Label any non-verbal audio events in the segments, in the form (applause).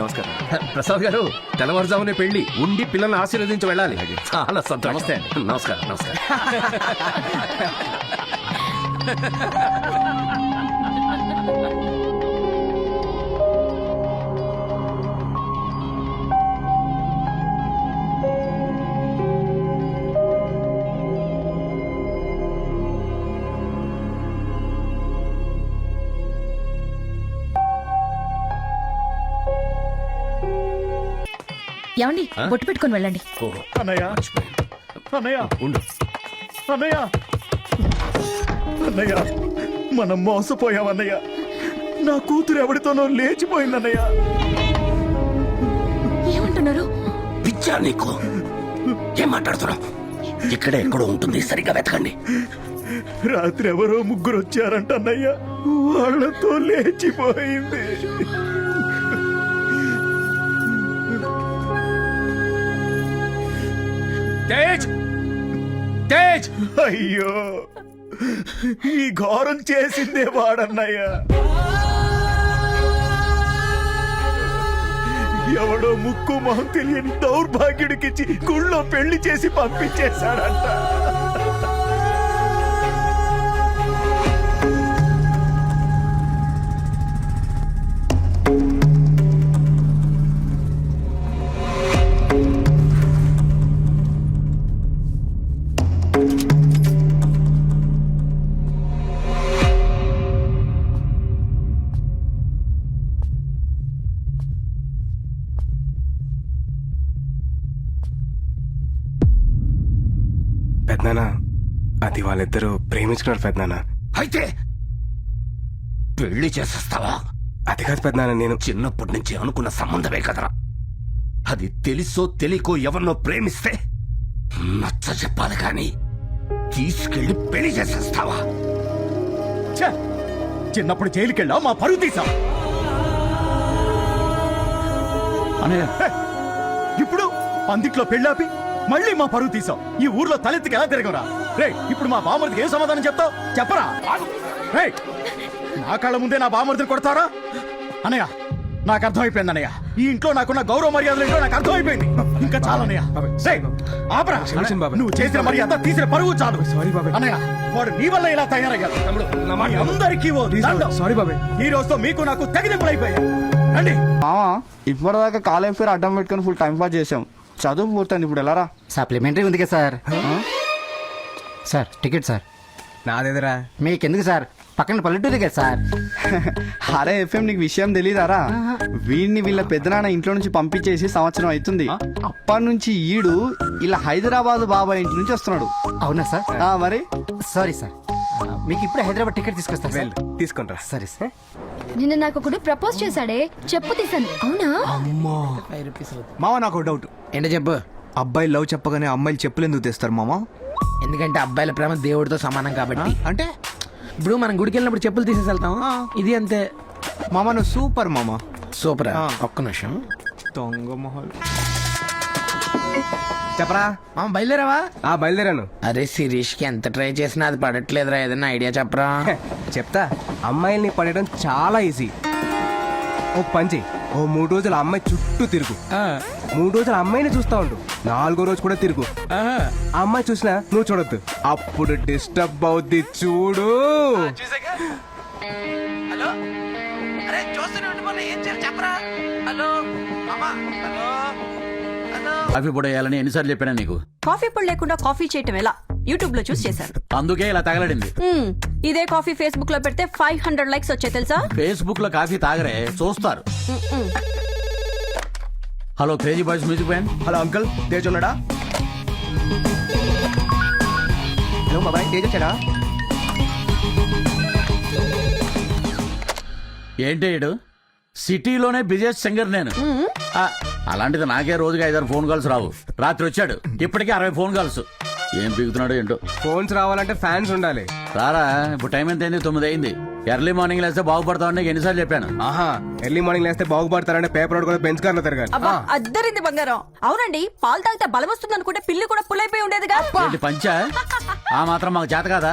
నమస్కారం. ప్రసాద్ గారు తెల్లవారుజామునే పెళ్ళి ఉండి పిల్లల్ని ఆశీర్వదించి వెళ్ళాలి. చాలా సంతోషం. నమస్తే నమస్కారం నమస్కారం. (laughs) ఏమండి? బొట్టు పెట్టుకొని వెళ్ళండి. ఓహో. అన్నయ్య. అన్నయ్య. ఉండు. అన్నయ్య. అన్నయ్య మనం మోసపోయాం అన్నయ్య. నా కూతురు ఎవరితోనో లేచిపోయిందన్నయ్య ఏమంటున్నారు? పిచ్చా నీకు? ఏం మాట్లాడుతున్నావు? ఇక్కడే ఎక్కడో ఉంటుంది సరిగ్గా వెతకండి. రాత్రి ఎవరో ముగ్గురు వచ్చారంట అన్నయ్య. వాళ్ళతో లేచిపోయింది. తేజ్! తేజ్! అయ్యో! ఈ ఘోరం చేసిందే వాడన్నయ్య. ఎవడో ముక్కు మొహం తెలియని దౌర్భాగ్యుడికిచ్చి గుళ్ళో పెళ్ళి చేసి పంపించేశాడంట. వాళ్ళిద్దరూ ప్రేమించుకున్నారు పెద్దనాన్న అయితే పెళ్ళి చేసేస్తావా? అది కాదు పెద్దనాన్న నేను చిన్నప్పటి నుంచి అనుకున్న సంబంధమే కదరా. అది తెలుసో తెలియకో ఎవరినో ప్రేమిస్తే నచ్చ చెప్పాలి కాని తీసుకెళ్ళి పెళ్ళి చేసేస్తావా? ఛే! చిన్నప్పుడు జైలుకి వెళ్ళావు మా పరువు తీసాం అన్నయ్య. ఇప్పుడు అందిట్లో పెళ్ళాపి మళ్ళీ మా పరువు తీసాం ఈ ఊర్లో తలెత్తికి ఎలా తిరగరా రే ఇప్పుడు మా బామర్దికి ఏం సమాధానం చెప్తావు? చెప్పరా? రే నా కళ్ళ ముందే నా బామర్దిని కొడతారా? అన్నయ్య నాకు అర్థమైపోయింది అన్నయ్య. ఈ ఇంట్లో నాకున్న గౌరవ మర్యాదలు ఏంటో నాకు అర్థమైపోయింది. ఇంకా చాలు అన్నయ్య. రేయ్, ఆపరా. నువ్వు చేసిన మర్యాద తీసిన పరువు చాలు. సారీ బాబాయ్. అన్నయ్య వాడు నీ వల్ల ఇలా తయారయ్యాడు. అందరికీ. సారీ బాబాయ్. ఈ రోజుతో మీకు నాకు తెగదింపులైపోయాయి. రండి. మావా ఇప్పటిదాకా కాలేజ్ పేరు అడ్డం పెట్టుకొని ఫుల్ టైం పాస్ చేసాం చదువు పూర్తయింది ఇప్పుడు వెళ్ళరా సప్లిమెంటరీ ఉంది కదా సార్. Sir ticket sir. నాదేదరా? మీకెందుకు సార్? పక్కన పల్లెటూరు కదా సార్. (laughs) అరే ఎఫ్ఎం నీకు విషయం తెలీదారా? వీడిని వీళ్ళ పెద్దనాన్న ఇంట్లో నుంచి పంపించేసి సంవత్సరం అవుతుంది. అప్పటి నుంచి ఈడు ఇలా హైదరాబాద్ బాబాయ్ ఇంటి నుంచి వస్తున్నాడు. అవునా సార్? ఆ, మరి? Sorry sir. మీకు ఇప్పుడు హైదరాబాద్ టికెట్ తీసుకొస్తాను సార్. తీసుకుంటారా సరే సార్. నిన్న నాకు ఒకడు ప్రపోజ్ చేశాడే. చెప్పు తీసాను. అవునా? మామ నాకు డౌట్. ఏంటో చెప్పు. అబ్బాయి లవ్ చెప్పగానే అమ్మాయిలు చెప్పులు ఎందుకు తెస్తారు మామ ఎందుకంటే అబ్బాయిల ప్రేమ దేవుడితో సమానం కాబట్టి. అంటే? ఇప్పుడు మనం గుడికి వెళ్ళినప్పుడు చెప్పులు తీసేసి వెళ్తాం ఇది అంతే. మామ నువ్వు సూపర్ మామ సూపర్. ఒక్క నిమిషం. దొంగ మొహలు. చెప్పరా? మామ బయలుదేరావా? ఆ బయలుదేరాను. అరే శిరీష్కి ఎంత ట్రై చేసినా అది పడట్లేదురా. ఏదైనా ఐడియా చెప్పరా? చెప్తా. అమ్మాయిల్ని పడేయడం చాలా ఈజీ. ఓ పంచి ఓ మూడు రోజులు అమ్మాయి చుట్టూ తిరుగు. మూడు రోజులు అమ్మాయిని చూస్తా ఉండు. నాలుగో రోజు కూడా తిరుగు. ఆ. అమ్మాయి చూసినా నువ్వు చూడొద్దు. అప్పుడు డిస్టర్బ్ అవుద్ది చూడు. హలో? అరే చెప్పరా? హలో? హలో? కాఫీ పొడి వేయాలని ఎన్నిసార్లు చెప్పాను నీకు? కాఫీ పొడి లేకుండా కాఫీ చేయటం ఎలా? యూట్యూబ్లో చూసి చేశారు అందుకే ఇలా తగలడింది. ఇదే కాఫీ ఫేస్బుక్లో పెడితే ఫైవ్ హండ్రెడ్ లైక్స్ వచ్చాయి తెలుసా? ఫేస్బుక్లో కాఫీ తాగరే చూస్తారు. Hello crazy boys music band. Hello uncle Tej ఉన్నాడా? హలో బాబాయ్ తేజ్ వచ్చాడా? ఏంటి ఈడు? సిటీలోనే బిజినెస్ సింగర్ నేను. ఆ, అలాంటిది నాకే రోజుకి ఐదారు ఫోన్ కాల్స్ రావు. రాత్రి వచ్చాడు. ఇప్పటికే అరవై ఫోన్ కాల్స్ ఏం పీకుతున్నాడు ఏంటో? ఫోన్స్ రావాలంటే ఫ్యాన్స్ ఉండాలి. రారా ఇప్పుడు టైం ఎంత అయింది తొమ్మిది అయింది. ఎర్లీ మార్నింగ్ లేస్తే బాగుపడతావు నీకు ఎన్నిసార్లు చెప్పాను. ఆహా ఎర్లీ మార్నింగ్ లేస్తే బాగుపడతారంటే పేపర్ రోడ్ కూడా బెంచ్ కార్లో తిరగాలి. అబ్బా అద్దరింది బంగారం. అవునండి పాలు తాగితే బలం వస్తుంది అనుకుంటే పిల్లి కూడా పుల్లైపోయి ఉండేదిగా. ఏంటి పంచా? ఆ మాత్రం మాకు చేత కాదా?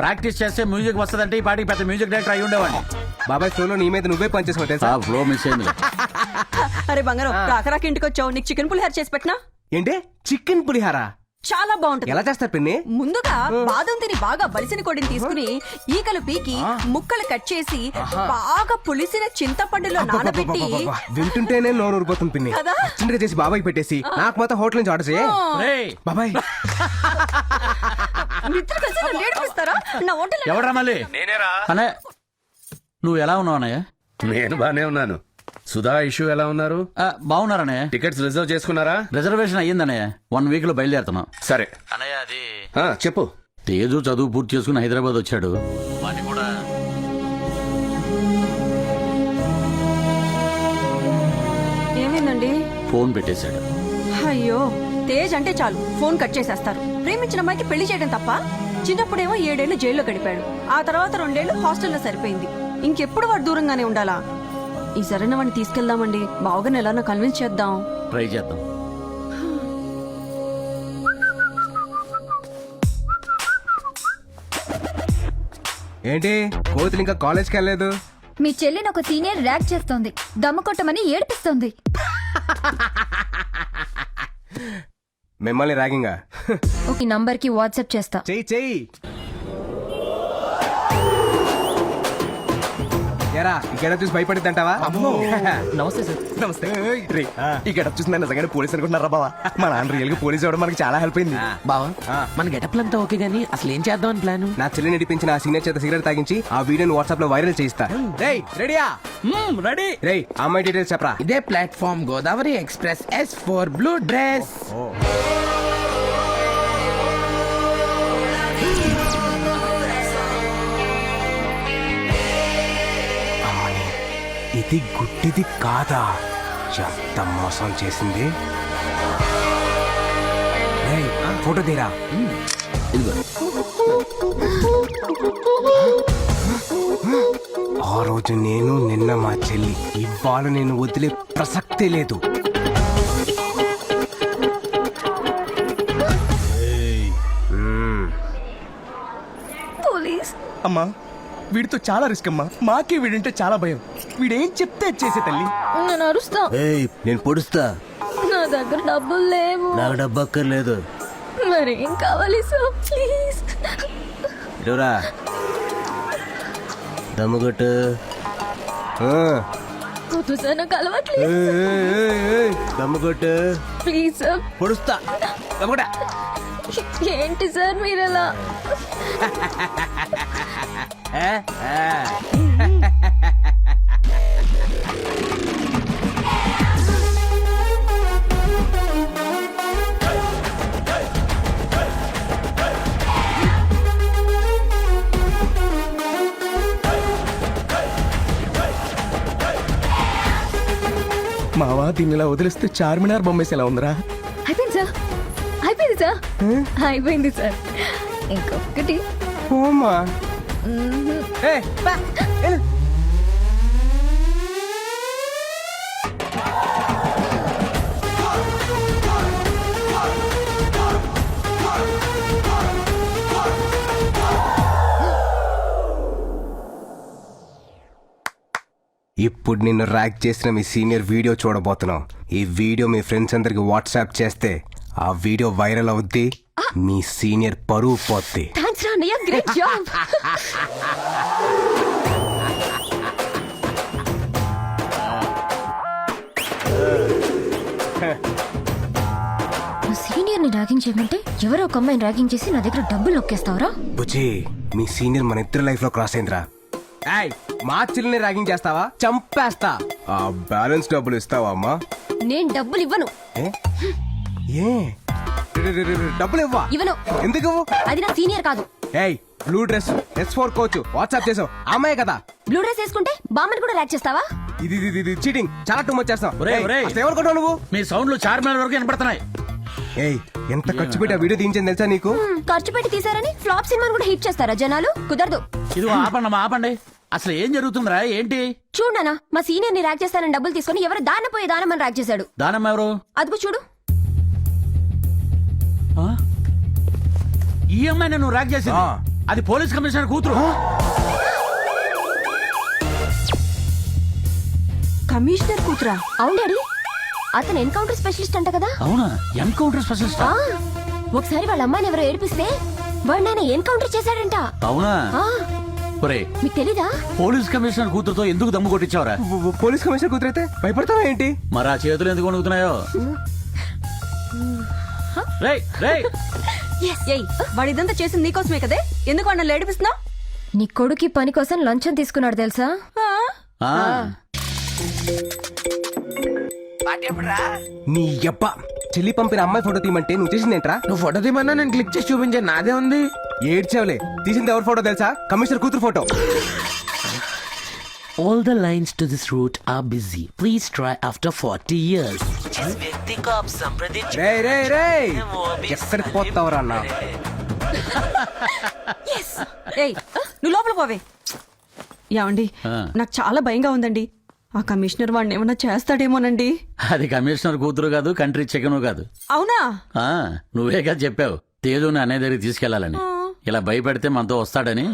ప్రాక్టీస్ చేస్తే మ్యూజిక్ వస్తదంటే ఈ పాటికి పెద్ద మ్యూజిక్ డైరెక్టర్ అయి ఉండేవాడిని. బాబాయ్ ఫ్లోలో నీ మీద నువ్వే పనిచేసావు తెలుసా? ఆ ఫ్లో మిస్ అయింది. అరే బంగారం రాకరాక ఇంటికి వచ్చావు నీకు చికెన్ పులిహార చేసి పెట్టినా? ఏంటి? చికెన్ పులిహార? చాలా బాగుంటుంది. ఎలా చేస్తారు పిన్ని? ముందుగా బాదం తిని బాగా బలిసిన కొడిని తీసుకుని ఈకలు పీకి ముక్కలు కట్ చేసి బాగా పులిసిన చింతపండులో నానబెట్టి. వింటుంటేనే నోరు ఊరిపోతుంది పిన్ని. కదా? చిన్నగా చేసి బాబాయ్ పెట్టేసి నాకు మాత్రం హోటల్ నుంచి ఆర్డర్ చేయ. రేయ్. బాబాయ్. మిత్రులు కలిసి నన్ను ఏడిపిస్తారా నా హోటల్ ఎవడ్రా మళ్ళీ? నేనేరా? అనే నువ్వు ఎలా ఉన్నావు అన్నయ్య? నేను బానే ఉన్నాను. సుధా ఇష్యూ ఎలా ఉన్నారు? బాగున్నారనే. టికెట్స్ రిజర్వ్ చేసుకున్నారా? రిజర్వేషన్ అయ్యిందన్నయ్య వన్ వీక్లో బయలుదేరుతున్నాం. సరే. అన్నయ్య అది ఆ, చెప్పు. తేజు చదువు పూర్తి చేసుకుని హైదరాబాద్ వచ్చాడు. వాడిని కూడా ఏమైందండి? ఫోన్ పెట్టేశాడు. అయ్యో తేజ్ అంటే చాలు. ఫోన్ కట్ చేసేస్తారు. ప్రేమించిన అమ్మాయికి పెళ్ళి చేయడం తప్ప చిన్నప్పుడేమో ఏడేళ్ళు జైల్లో గడిపాడు. ఆ తర్వాత రెండేళ్ళు హాస్టల్లో సరిపోయింది. ఇంకెప్పుడు వాడు దూరంగానే ఉండాలా? ఈ సరైన వాడిని తీసుకెళ్దామండి. బావగారిని ఎలానో కన్విన్స్ చేద్దాం. ట్రై చేద్దాం. ఏంటి? కోతులు ఇంకా కాలేజ్కి వెళ్ళలేదు? మీ చెల్లిని ఒక సీనియర్ ర్యాక్ చేస్తోంది. దమ్ము కొట్టమని ఏడిపిస్తోంది. మిమ్మల్ని ర్యాగింగా ఒక నంబర్కి వాట్సాప్ చేస్తా. చెయ్యి చెయ్యి. ఎరా ఇక్కడ చూసి భయపడిద్ది అంటావా నమస్తే సార్. నమస్తే. రే ఈ గెటప్ చూసి నన్ను నిజంగానే పోలీస్ అనుకుంటున్నారా బావా? మా నాన్న రియల్గా పోలీస్ అవ్వడం మనకి చాలా హెల్ప్ అయింది. బావా ఆ. మన గెటప్లు అంతా ఓకే గానీ అసలు ఏం చేద్దామని ప్లాన్? నా చెల్లి నడిపించిన ఆ సీనియర్ చేత సిగరెట్ తాగించి ఆ వీడియోని వాట్సాప్లో వైరల్ చేయిస్తా. రేయ్ రెడీయా? రెడీ. రేయ్ ఆ అమ్మాయి డీటెయిల్స్ చెప్పరా? ఇదే platform Godavari express S four blue dress ఇది గుడ్డిది కాదా? ఎంత మోసం చేసింది? ఫోటో తీరా? ఆ రోజు నేను నిన్న మా చెల్లి ఇవాళ నేను వదిలే ప్రసక్తే లేదు. అమ్మా వీడితో చాలా రిస్క్ అమ్మా. మాకే వీడింటే చాలా భయం. వీడేం చెప్తే చేసే తల్లి. నేను అరుస్తా. నేను పొడుస్తా. నా దగ్గర డబ్బులు లేవు. నాకు డబ్బు అక్కర్లేదు. మరేం కావాలి సార్ ప్లీజ్. ఇటురా దమ్ముగట్టు నాకు అలవాట్లేదు. దమ్ముగట్టు ప్లీజ్ సార్. పొడుస్తా. దమ్ముగట ఏంటి సార్ మీరు ఎలా (laughs) (laughs) దీన్ని ఇలా వదిలిస్తే చార్మినార్ బొమ్మేసి ఎలా ఉందిరా? అయిపోయింది సార్. అయిపోయింది సార్. అయిపోయింది సార్. ఇంకొకటి. ఓమా. ఏ! ఇప్పుడు నిన్ను ర్యాక్ చేసిన మీ సీనియర్ వీడియో చూడబోతున్నాం. ఈ వీడియో మీ ఫ్రెండ్స్ అందరికి వాట్సాప్ చేస్తే ఆ వీడియో వైరల్ అవుద్ది మీ సీనియర్ పరువు పోద్ది. థ్యాంక్స్ రా అన్నయ్య గ్రేట్ జాబ్ సీనియర్ని ర్యాగింగ్ చేయమంటే ఎవరో ఒక అమ్మాయిని ర్యాగింగ్ చేసి నా దగ్గర డబ్బులు నొక్కేస్తావరా బుజ్జి మీ సీనియర్ మన ఇద్దరు లైఫ్లో క్రాస్ అయిందిరా. ఏయ్ మా చెల్లిని ర్యాగింగ్ చేస్తావా? చంపేస్తా. ఆ బ్యాలెన్స్ డబ్బులు ఇస్తావా అమ్మా? నేను డబ్బులు ఇవ్వను. ఏ? ఏ? రే, రే, రే, రే, డబ్బులు ఇవ్వా? ఇవ్వను. ఎందుకు అది నా సీనియర్ కాదు. ఏయ్ blue dress S four coach WhatsApp చేసావు. అమ్మాయి కదా? బ్లూ డ్రెస్ వేసుకుంటే బామ్మని కూడా ర్యాక్ చేస్తావా? ఇది ఇది ఇది చీటింగ్ చాలా టూ మచ్ చేస్తావు. ఒరేయ్, ఏయ్, ఒరేయ్. అసలు ఎవరుకుంటావు నువ్వు? మీ సౌండ్లు చార్మినార్ వరకు వినపడుతున్నాయి. ఏయ్ ఎంత ఖర్చు పెట్టి ఆ వీడియో తీయించింది తెలుసా నీకు? హ్మ్, ఖర్చు పెట్టి తీసారని ఫ్లాప్ సినిమాని కూడా హిట్ చేస్తారా జనాలు? కుదరదు. ఇది ఆపండి అమ్మా, ఆపండి. అసలు ఏం జరుగుతుందిరా? ఏంటి? చూడనా మా సీనియర్ని ర్యాక్ చేస్తానని డబ్బులు తీసుకొని ఎవరు దాన పోయి దానమని ర్యాక్ చేశాడు. దానమ్మ ఎవరు? అదిగో చూడు. ఆ? ఈ అమ్మాయిని నువ్వు ర్యాక్ చేసింది. అది పోలీస్ కమిషనర్ కూతురు. కమిషనర్ కూతురా? అవును డాడీ. అతను ఎన్కౌంటర్ స్పెషలిస్ట్ అంట కదా. అవునా? Encounter specialist? ఒకసారి వాళ్ళ అమ్మాయిని ఎవరో ఏడిపిస్తే వాడు నాన్న ఎన్కౌంటర్ చేశాడంట. అవునా? ఆ, ఒరే మీకు తెలీదా? పోలీస్ కమిషనర్ కూతురుతో ఎందుకు దమ్ము కొట్టించావురా? పోలీస్ కమిషనర్ కూతురైతే భయపడతావా ఏంటి? మరి ఆ చేతులు ఎందుకు వణుకుతున్నాయో? రేయ్ రేయ్. ఏయ్ వాడు ఇదంతా చేసింది నీకోసమే కదే? ఎందుకు వాడిని ఏడిపిస్తున్నావు? నీ కొడుకి పని కోసం లంచం తీసుకున్నాడు తెలుసా? ఆ, నీ యబ్బ చెల్లి పంపిన అమ్మాయి ఫోటో తీయమంటే నువ్వు చేసిందేంట్రా? నువ్వు ఫోటో తీమన్నా నేను క్లిక్ చేసి చూపించాను నాదే ఉంది. ఏడ్చావులే తీసింది ఎవరి ఫోటో తెలుసా కమిషనర్ కూతురు photo All the lines to this route are busy. Please try after 40 years. जिस व्यक्ति को आप संप्रदित రే రే రే वो भी ఎక్కడికి పోతావురా అన్న ఏయ్ నువ్వు లోపల పోవే ఏమండి ఆ. నాకు చాలా భయంగా ఉందండి ఆ కమిషనర్ వాడిని ఏమన్నా చేస్తాడేమోనండి అది కమిషనర్ కూతురు కాదు కంట్రీ చికెను కాదు అవునా ఆ నువ్వే కదా చెప్పావు తేజుని అనే దగ్గరికి తీసుకెళ్లాలని ఇలా భయపెడితే మనతో వస్తాడని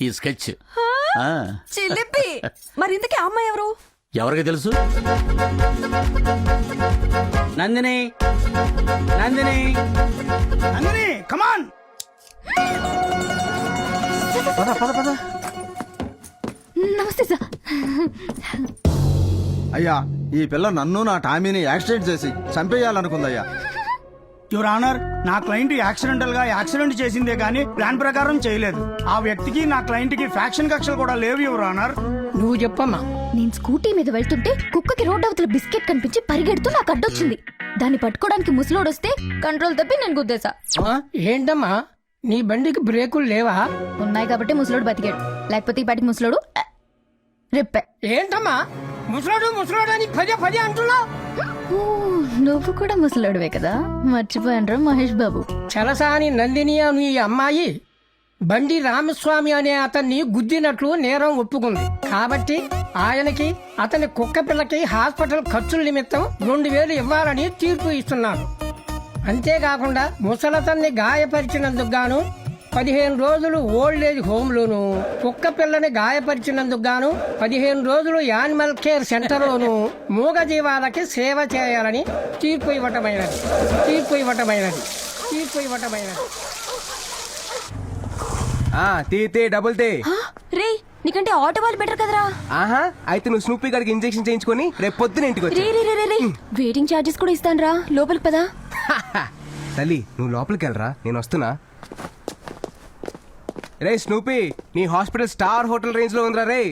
ఈ స్కెచ్. ఆ, చిలిపి మరి ఇంతకీ ఆ అమ్మాయి ఎవరు? ఎవరికి తెలుసు? నందిని నందిని నందిని కమాన్ పద పద పద. నమస్తే సార్. అయ్యా ఈ పిల్ల నన్ను నా టామీని యాక్సిడెంట్ చేసి చంపేయాలనుకుందయ్యా. యువర్ ఆనర్ నా క్లయింట్ యాక్సిడెంటల్గా యాక్సిడెంట్ చేసిందే కానీ ప్లాన్ ప్రకారం చేయలేదు. ఆ వ్యక్తికి నా క్లయింట్కి ఫ్యాక్షన్ కక్షలు కూడా లేవు యువర్ ఆనర్. నువ్వు చెప్పమ్మా. నేను స్కూటీ మీద వెళ్తుంటే కుక్కకి రోడ్ అవతల బిస్కెట్ కనిపించి పరిగెడుతూ నాకు అడ్డొచ్చింది. దాన్ని పట్టుకోవడానికి ముసలోడు వస్తే కంట్రోల్ తప్పి నేను గుద్దేశా. ఆ? ఏంటమ్మా? నీ బండికి బ్రేకులు లేవా? ఉన్నాయి కాబట్టి ముసలోడు బతికాడు. లేకపోతే ఈ పాటికి ముసలోడు రెప్పే. ఏంటమ్మా? ముసలాడు ముసలాడు అని పదే పదే అంటున్నావు నువ్వు కూడా ముసలోడువే కదా? మర్చిపోయాను మహేష్ బాబు. చలసాని నందిని అని ఈ అమ్మాయి బండి రామస్వామి అనే అతన్ని గుద్దినట్లు నేరం ఒప్పుకుంది. కాబట్టి ఆయనకి అతని కుక్క పిల్లకి హాస్పిటల్ ఖర్చుల నిమిత్తం రెండు వేలు ఇవ్వాలని తీర్పు ఇస్తున్నాను అంతేకాకుండా ముసలతన్ని గాయపరిచినందుకు గాను పదిహేను రోజులు ఓల్డ్ ఏజ్ హోమ్లోను కుక్క పిల్లని గాయపరిచినందుకు గాను పదిహేను రోజులు యానిమల్ కేర్ సెంటర్లోను మూగ జీవాలకి సేవ చేయాలని తీర్పు ఇవ్వటమైనది. తీర్పు ఇవ్వటమైనది. తీర్పు ఇవ్వటమైనది. ఆ తీ తీ డబుల్ తే. రే నీకంటే ఆటో వాళ్ళు బెటర్ కదరా. ఆహా అయితే నువ్వు స్నూపీ గారికి ఇంజెక్షన్ చేయించుకొని రేపు పొద్దున ఇంటికి వచ్చి రే రే రే రే రే వెయిటింగ్ ఛార్జెస్ కూడా ఇస్తాను రా లోపలికి పదా. తల్లి నువ్వు లోపలికి వెళ్ళరా నేను వస్తున్నా. రే స్నూపీ నీ హాస్పిటల్ స్టార్ హోటల్ రేంజ్లో ఉందిరా రే